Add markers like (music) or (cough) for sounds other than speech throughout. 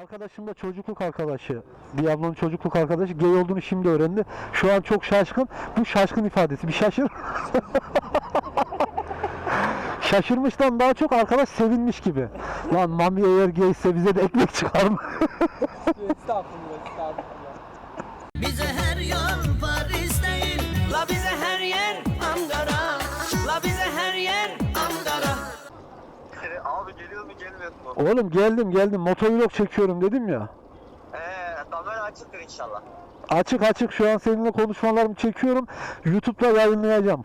Arkadaşım da çocukluk arkadaşı. Diablo'nun çocukluk arkadaşı. Gay olduğunu şimdi öğrendi. Şu an çok şaşkın. Bu şaşkın ifadesi. Bir şaşır. (laughs) Şaşırmıştan daha çok arkadaş sevinmiş gibi. Lan Mami eğer gayse bize de ekmek çıkar mı? Estağfurullah, estağfurullah. Bize her yol Paris değil La bize her geliyor mu? Oğlum geldim geldim. Motovlog çekiyorum dedim ya. Ee, kamera açıktır inşallah. Açık açık şu an seninle konuşmalarımı çekiyorum. YouTube'da yayınlayacağım.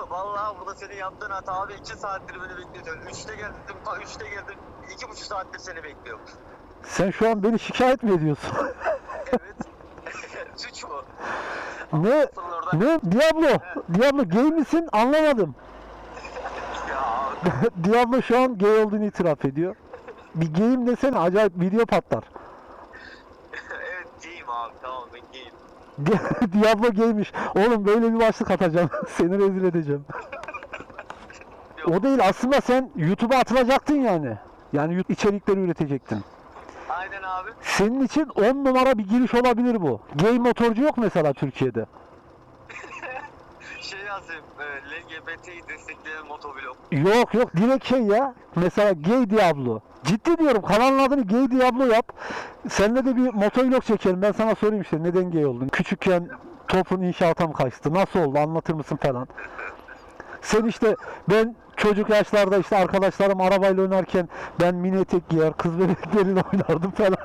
(laughs) Vallahi burada senin yaptığın hata abi 2 saattir beni bekletiyorsun. 3'te geldim, ta 3'te geldim. 2,5 saattir seni bekliyorum. Sen şu an beni şikayet mi ediyorsun? (laughs) Evet. (laughs) Suç mu? ne? Ne? Diablo. Diablo gay misin? Anlamadım. (laughs) Diablo şu an gay olduğunu itiraf ediyor. Bir gayim desene acayip video patlar. (laughs) evet giyim abi tamam ben giyim. Di- (laughs) Diablo gaymiş. Oğlum böyle bir başlık atacağım. Seni rezil edeceğim. o değil aslında sen YouTube'a atılacaktın yani. Yani içerikleri üretecektin. Aynen abi. Senin için 10 numara bir giriş olabilir bu. Gay motorcu yok mesela Türkiye'de. Yazayım. E, LGBT'yi destekleyen motovlog. Yok yok direkt şey ya. Mesela Gay Diablo. Ciddi diyorum kanalın adını Gay Diablo yap. Seninle de bir motovlog çekelim. Ben sana sorayım işte neden gay oldun? Küçükken topun inşaata mı kaçtı? Nasıl oldu? Anlatır mısın falan. Sen işte ben çocuk yaşlarda işte arkadaşlarım arabayla oynarken ben mini etek giyer, kız bebekleriyle (laughs) oynardım falan.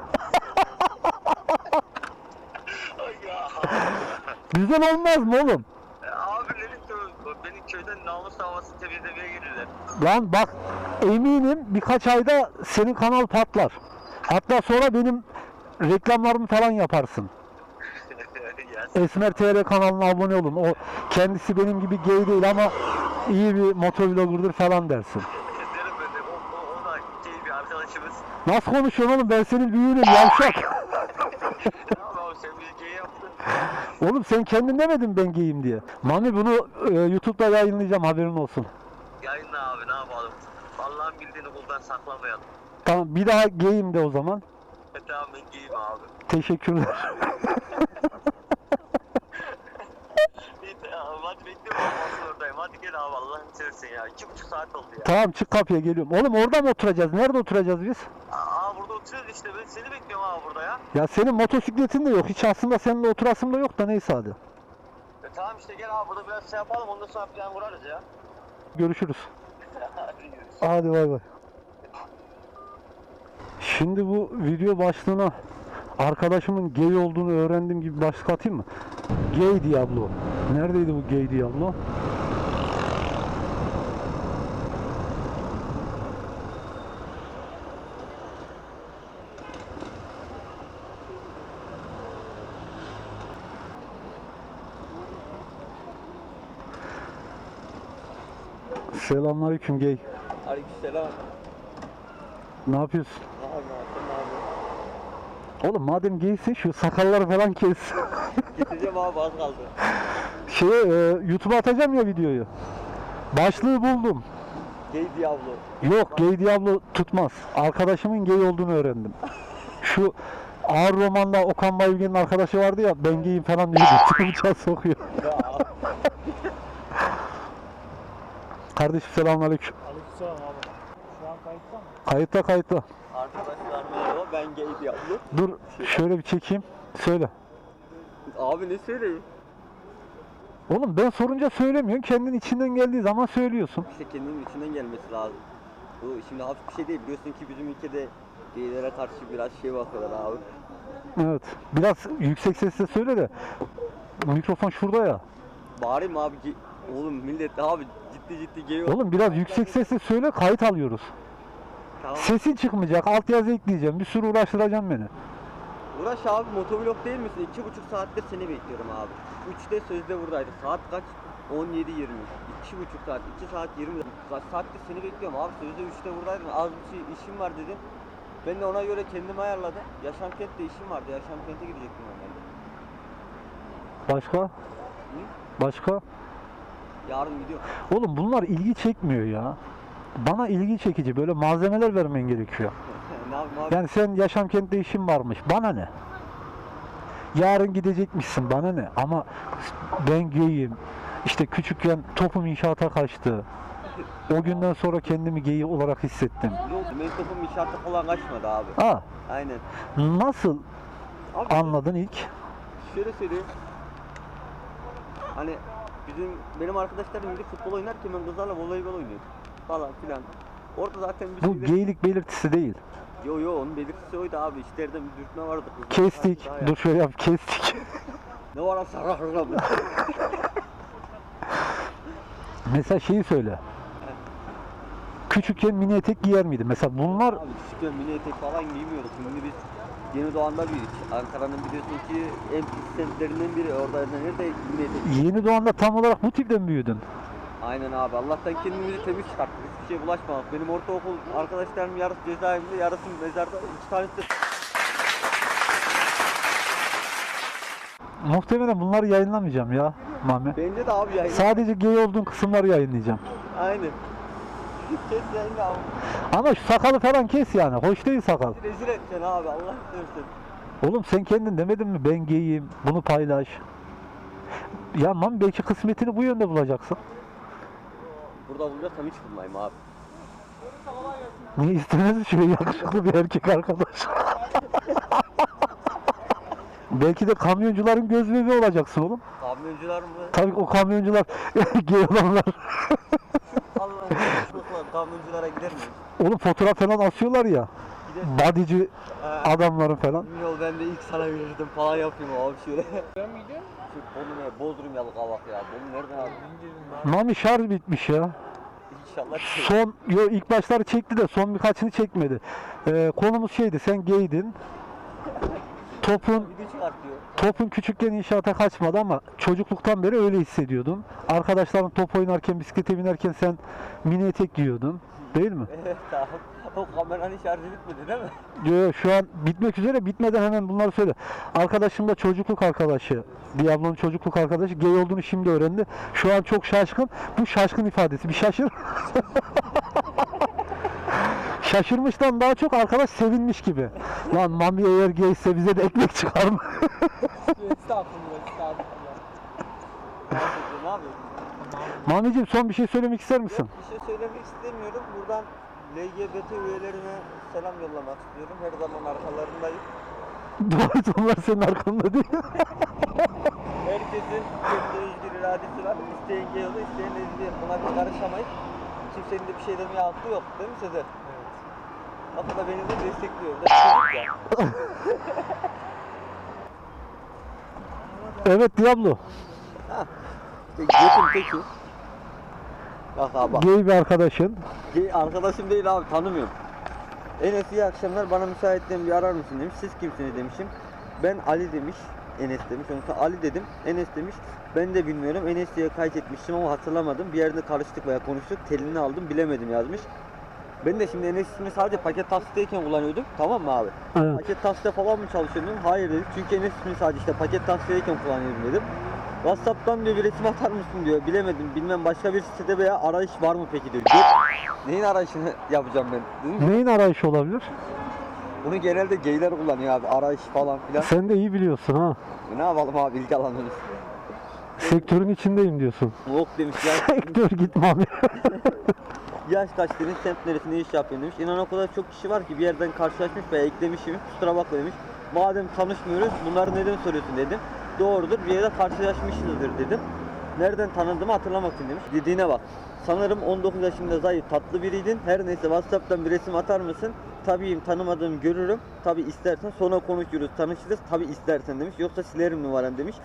Güzel olmaz mı oğlum? E, abi dedim ki benim köyden namus havası temizlemeye gelirler. Lan bak eminim birkaç ayda senin kanal patlar. Hatta sonra benim reklamlarımı falan yaparsın. ya (laughs) Esmer TR kanalına abone olun. O kendisi benim gibi gay değil ama iyi bir motovlogger'dır falan dersin. derim ben de o, o, o da gay bir arkadaşımız. Nasıl konuşuyorsun oğlum ben senin büyüğünüm yavşak. (laughs) Tamam abi sen bir gay yaptın. oğlum sen kendin demedin ben gayim diye. Mami bunu e, YouTube'da yayınlayacağım haberin olsun. Yayınla abi ne yapalım. Allah'ın bildiğini kuldan saklamayalım. Tamam bir daha gayim de o zaman. E tamam ben giyeyim abi. Teşekkürler. (laughs) Hadi bekliyorum abi oradayım. Hadi gel abi Allah'ını seversen ya. İki buçuk saat oldu ya. tamam çık kapıya geliyorum. Oğlum orada mı oturacağız? Nerede oturacağız biz? Aa oturuyoruz işte ben seni bekliyorum abi burada ya. Ya senin motosikletin de yok. Hiç aslında seninle oturasım da yok da neyse hadi. E tamam işte gel abi burada biraz şey yapalım ondan sonra plan kurarız ya. Görüşürüz. Hadi bay bay. Şimdi bu video başlığına arkadaşımın gay olduğunu öğrendiğim gibi başlık atayım mı? Gay Diablo. Neredeydi bu Gay Diablo? Selamünaleyküm gay. Aleykümselam. Ne yapıyorsun? Ne yapıyorsun? Oğlum madem gaysin şu sakalları falan kes. Getireceğim abi az kaldı. şey e, YouTube'a atacağım ya videoyu. Başlığı buldum. Gay Diablo. Yok gay Diablo tutmaz. Arkadaşımın gay olduğunu öğrendim. Şu ağır romanda Okan Bayülgen'in arkadaşı vardı ya ben gayim falan diye bıçağı sokuyor. Kardeşim selamünaleyküm. Aleykümselam abi. Şu an kayıtta mı? Kayıtta kayıtta. Arkadaşlar merhaba ben Gay Diablo. Dur şöyle bir çekeyim. Söyle. Abi ne söyleyeyim? Oğlum ben sorunca söylemiyorsun. Kendin içinden geldiği zaman söylüyorsun. İşte kendinin içinden gelmesi lazım. Bu şimdi hafif bir şey değil. Biliyorsun ki bizim ülkede gaylere karşı biraz şey bakıyorlar abi. Evet. Biraz yüksek sesle söyle de. Mikrofon şurada ya. Bağırayım abi ki oğlum millet abi ciddi ciddi gay Oğlum biraz yüksek sesle söyle kayıt alıyoruz. Tamam. Sesin çıkmayacak. Altyazı ekleyeceğim. Bir sürü uğraştıracağım beni. Uğraş abi motovlog değil misin? İki buçuk saattir seni bekliyorum abi. Üçte sözde buradaydı. Saat kaç? 17.20. İki buçuk saat, iki saat 20 Sa- saattir seni bekliyorum abi. Sözde üçte buradaydın. Az bir şey işim var dedim. Ben de ona göre kendimi ayarladım. Yaşam kentte işim vardı. Yaşam kente gidecektim normalde. Başka? Başka? Yarın gidiyorum. Oğlum bunlar ilgi çekmiyor ya. Bana ilgi çekici böyle malzemeler vermen gerekiyor. (laughs) Ne yapayım abi? Yani sen yaşam kentte işin varmış. Bana ne? Yarın gidecekmişsin bana ne? Ama ben geyim. İşte küçükken topum inşaata kaçtı. O (laughs) günden sonra kendimi geyi olarak hissettim. Yok benim topum inşaatta falan kaçmadı abi. Aa, Aynen. nasıl Abi anladın ilk? şöyle söyleyeyim. Hani bizim benim arkadaşlarım gidip futbol oynarken ben kızlarla voleybol oynuyordum falan filan. Orada zaten bir Bu şeyler... geylik belirtisi değil. Yo yo onun belirtisi oydu abi. İçleride bir dürtme vardı. Kızlar Kestik. karşı daha Dur şöyle yap. Kestik. (laughs) Ne var sararına bu? (laughs) Mesela şeyi söyle. Küçükken mini etek giyer miydin? Mesela bunlar Abi küçükken mini etek falan giymiyorduk. Şimdi biz Yeni Doğan'da büyüdük. Ankara'nın biliyorsun ki en pis semtlerinden biri. Orada nerede etek? yeni doğanda tam olarak bu tipten büyüdün. Aynen abi. Allah'tan kendimizi temiz çıkarttık. Hiçbir şeye bulaşmadık. Benim ortaokul arkadaşlarım yarısı cezaevinde, yarısı mezarda. İki tanesi de Muhtemelen bunları yayınlamayacağım ya Mami. Bence de abi yayın. Sadece gay olduğun kısımları yayınlayacağım. Aynen. (laughs) Kes yayın abi. Ama şu sakalı falan kes yani. Hoş değil sakal. Rezil edeceksin abi. Allah seversen. Oğlum sen kendin demedin mi ben gayim bunu paylaş. Ya Mami belki kısmetini bu yönde bulacaksın. Burada bulacaksam hiç bulmayayım abi. Niye istemez şöyle yakışıklı bir erkek arkadaş. (laughs) belki de kamyoncuların göz bebeği olacaksın oğlum. Kamyoncular mı? Tabii o kamyoncular (laughs) gay olanlar. Kamyonculara gider mi? Oğlum fotoğraf falan asıyorlar ya. Gider. Bodyci Ee, adamların falan. Emin ol ben de ilk sana verirdim falan yapayım abi şöyle. Ben miydi? Şu konu ne? Bodrum yalı kavak ya. Bunu nereden aldın? Mami şarj bitmiş ya. İnşallah şey. Son, yo ilk başları çekti de son birkaçını çekmedi. Ee, konumuz şeydi, sen gaydin. (laughs) Topun, topun küçükken inşaata kaçmadı ama çocukluktan beri öyle hissediyordun. Arkadaşların top oynarken, bisiklete binerken sen mini etek giyiyordun. Değil mi? Evet (laughs) tamam. O kameranın şarjı bitmedi değil mi? Yo, şu an bitmek üzere. Bitmeden hemen bunları söyle. Arkadaşım da çocukluk arkadaşı. Diablo'nun çocukluk arkadaşı. Gay olduğunu şimdi öğrendi. Şu an çok şaşkın. Bu şaşkın ifadesi. Bir şaşır. (laughs) Şaşırmıştan daha çok arkadaş sevinmiş gibi. Lan Mami eğer gayse bize de ekmek çıkar mı? Estağfurullah, estağfurullah. ne (laughs) yapıyorsun? Mamicim son bir şey söylemek ister misin? Bir şey söylemek istemiyorum. Buradan LGBT üyelerine selam yollamak istiyorum. Her zaman arkalarındayım. (laughs) Doğru onlar senin arkanda değil. (laughs) Herkesin kendi özgür iradesi var. İsteyen olur, isteyen lezbiyen. Buna biz karışamayız. Kimsenin de bir şey demeye hakkı yok. Değil mi Sezer? Evet. Da beni de destekliyor. (laughs) Evet Diablo. Götüm peki. Bak abi. Gay bir arkadaşın. Gay arkadaşım değil abi tanımıyorum. Enes iyi akşamlar bana müsaitliğin bir arar mısın demiş. Siz kimsiniz demişim. Ben Ali demiş. Enes demiş. Ondan Ali dedim. Enes demiş. Ben de bilmiyorum. Enes diye kaydetmiştim ama hatırlamadım. Bir yerde karıştık veya konuştuk. Telini aldım bilemedim yazmış. Ben de şimdi Enes ismini sadece paket taksiteyken kullanıyordum. Tamam mı abi? Evet. Paket taksite falan mı çalışıyordun? Hayır dedik. Çünkü Enes ismini sadece işte paket taksiteyken kullanıyordum dedim. Whatsapp'tan diyor bir resim atar mısın diyor. Bilemedim. Bilmem başka bir sitede veya arayış var mı peki diyor. Yok. Neyin arayışını (laughs) yapacağım ben? Neyin arayışı olabilir? Bunu genelde geyler kullanıyor abi. Arayış falan filan. Sen de iyi biliyorsun ha. ne yapalım abi ilgi alanımız. Sektörün içindeyim diyorsun. Yok demiş ya. (laughs) Sektör git Mami. (laughs) Yaş kaç demiş, semt neresinde iş yapıyorsun demiş. İnan o kadar çok kişi var ki bir yerden karşılaşmış veya eklemişim. Kusura bakma demiş. Madem tanışmıyoruz bunları neden soruyorsun dedim. Doğrudur bir yerde karşılaşmışızdır dedim. Nereden tanıdığımı hatırlamak için demiş. Dediğine bak. Sanırım 19 yaşında zayıf tatlı biriydin. Her neyse Whatsapp'tan bir resim atar mısın? Tabii tanımadığım görürüm. Tabii istersen sonra konuşuruz, tanışırız. Tabii istersen demiş. Yoksa silerim numaran demiş.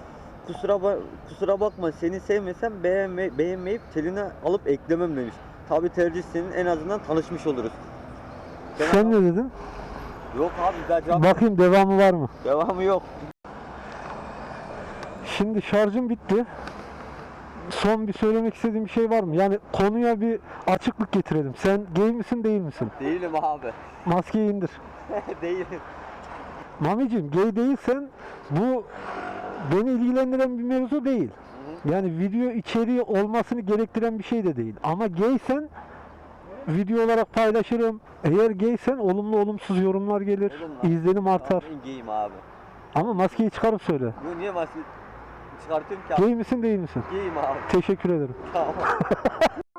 Kusura, ba- kusura bakma seni sevmesem beğenme- beğenmeyip teline alıp eklemem demiş. Tabii tercih senin en azından tanışmış oluruz. Sen ne dedin? Yok abi daha cevap Bakayım devamı var mı? devamı yok. Şimdi şarjım bitti. Son bir söylemek istediğim bir şey var mı? Yani konuya bir açıklık getirelim. Sen gay misin değil misin? Değilim abi. Maskeyi indir. (laughs) Değilim. Mamicim gay değilsen bu beni ilgilendiren bir mevzu değil. Yani video içeriği olmasını gerektiren bir şey de değil. Ama gaysen video olarak paylaşırım. Eğer gaysen olumlu olumsuz yorumlar gelir. Oğlum. İzlenim artar. Ben gayim abi. Ama maskeyi çıkarıp söyle. Yo niye maske çıkartıyorum ki abi? Gay misin değil misin? Gayim abi. Teşekkür ederim. Tamam. (laughs)